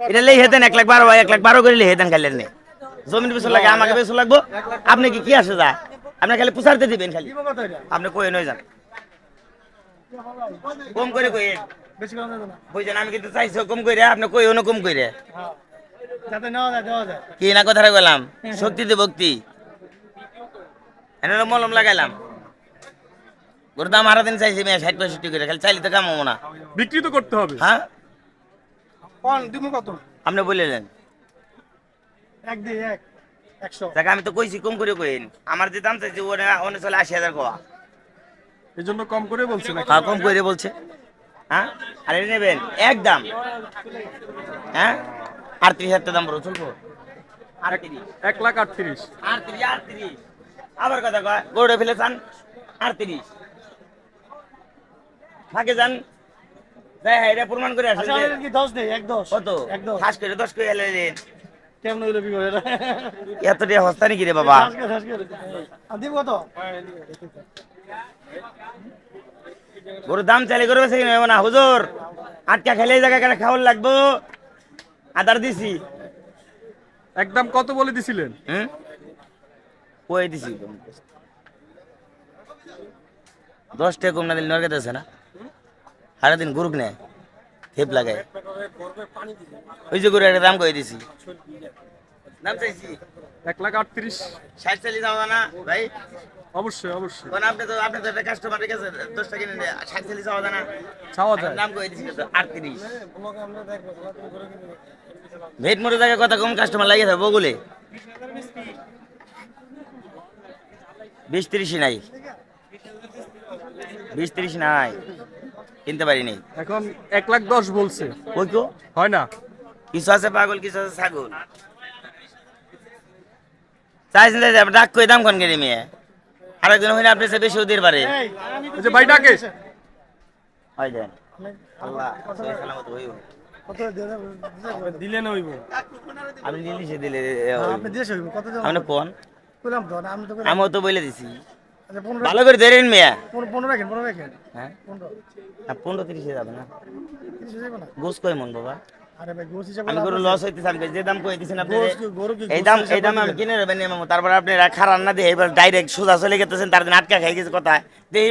এটা লেই হেতেন এক লাখ বারো এক লাখ বারো করে লেই হেতেন খাইলেন নে। জমির পিছু লাগে আমাকে পিছু লাগবো। আপনি কি কি আসে যা? আপনি খালি পুষারতে দিবেন খালি। আপনি কই নয় যান। কম করে না। বুঝছেন আমি কিন্তু চাইছি কম করে আপনি কই অন্য কম করে। হ্যাঁ। কি না কথাটা বললাম শক্তিতে ভক্তি। এনে মলম লাগাইলাম। ওর দাম আরও দিন চাইছি মেয়ে ষাট পঁয়ষট্টি করে খালি চাইলে তো কামাবো না। বিক্রি তো করতে হবে। হ্যাঁ? কোন দিমু কত? আপনি বললেন এক দিয়ে এক একশো। দেখ আমি তো কইছি কম করে কইন। আমার যে দাম চাইছি ওনে ওনে চলে আশি হাজার কোয়া এই জন্য কম করে বলছে নাকি? হ্যাঁ কম করে বলছে। হ্যাঁ? আর এটা নেবেন এক দাম। হ্যাঁ? আটত্রিশ হাজার দাম বলো চলবো। এক লাখ আটত্রিশ। আটত্রিশ আটত্রিশ। আবার কথা কয় গরুটা ফেলে চান আটত্রিশ। ফাঁকে যান। যাই হ্যাঁ এটা প্রমাণ করে আসেন আচ্ছা কি এক দশ। কত? এক দশ। ফাঁস করে দশ করে এলে দিন কেমন হইল বিঘা এটা এত টাকা হস্তা নাকি রে বাবা? দশ করে, দশ করে। আর কত? গরুর দাম চালি করবে সে নেব না হুজুর। আটকা খেলে এই জায়গা কেন খাওয়ার লাগবো। আদার দিছি। একদম কত বলে দিছিলেন? হুম কই দিছি। দশ টাকা কম না দিলে নরকে না। সারা দিন গুরুক নেয় থেপ লাগায়। ওই যে গরু একটা দাম কই দিছি। দাম চাইছি? এক লাখ আটত্রিশ। ষাট চালিয়ে যাও না ভাই? অবশ্যই অবশ্যই। কোন আপনি তো আপনি তো একটা কাস্টমারের কাছে দশ টাকা কিনে ষাট চালিয়ে যাওয়া না? চাওয়া যায়। দাম কই দিছি আটত্রিশ। ভেট মোড়ে জায়গায় কথা কম কাস্টমার লাগিয়ে থাকে বগুলে। বিশ ত্রিশই নাই। বিশ ত্রিশ নাই। কিনতে পারিনি এখন এক লাখ দশ বলছে। ওই কো হয় না। কিছু আছে পাগল কিছু আছে ছাগল? চাইছেন ডাক করে দাম কোন কেড়ে মেয়ে? আরেকজন হইলে আপনি সে বেশি ওদের পারে। যে ভাই ডাকে। হয় দেন। আল্লাহ সালামত? দিলে আমি সে দিলে আপনি দিয়েছে হইব। কত আপনি কোন? তো আমি তো তো বলে দিছি। ভালো করে মেয়ে। পনেরো রাখেন পনেরো রাখেন। হ্যাঁ। পনেরো। তিরিশে যাবে না। গোস কয় মন বাবা? আরে ভাই গোস হিসাবে আমি গরু লস হইতেছে আমি যে দাম কই আপনি গোস কি- গরু কি এই দাম এই দাম আমি কিনে নেবেন মামু। তারপর আপনি খারাপ না দিয়ে এবার ডাইরেক্ট সোজা চলে গেতেছেন তার দিন আটকা খাই গেছে কথা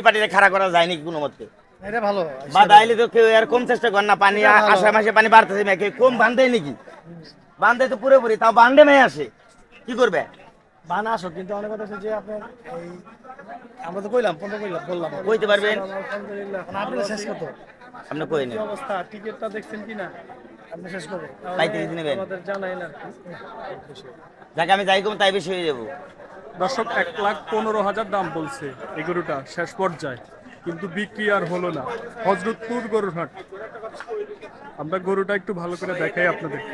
পাটিতে করা যায় নাকি কোনো মতে? এটা ভালো। বা দাইলে তো কেউ আর কম চেষ্টা না পানি বাড়তেছে না কেউ কম বান্ধে নাকি? বান্ধে তো পুরোপুরি তাও বান্ধে মেয়ে আসে। কি করবে? বানা আসো কিন্তু অনেক কথা হচ্ছে যে আপনার এই আমরা তো কইলাম পনেরো কইলাম বললাম। কইতে পারবেন? আলহামদুলিল্লাহ আপনি শেষ কত? আপনি কই নেন অবস্থা? টিকিটটা দেখছেন কিনা আপনি শেষ করবেন পঁয়ত্রিশ নেবেন। আমাদের জানাই না যাকে আমি যাই কম তাই বেশি হয়ে যাব। দর্শক এক লাখ পনেরো হাজার দাম বলছে এই গরুটা শেষ পর্যায়ে। কিন্তু বিক্রি আর হলো না। হজরতপুর গরুর হাট। আমরা গরুটা একটু ভালো করে দেখাই আপনাদেরকে।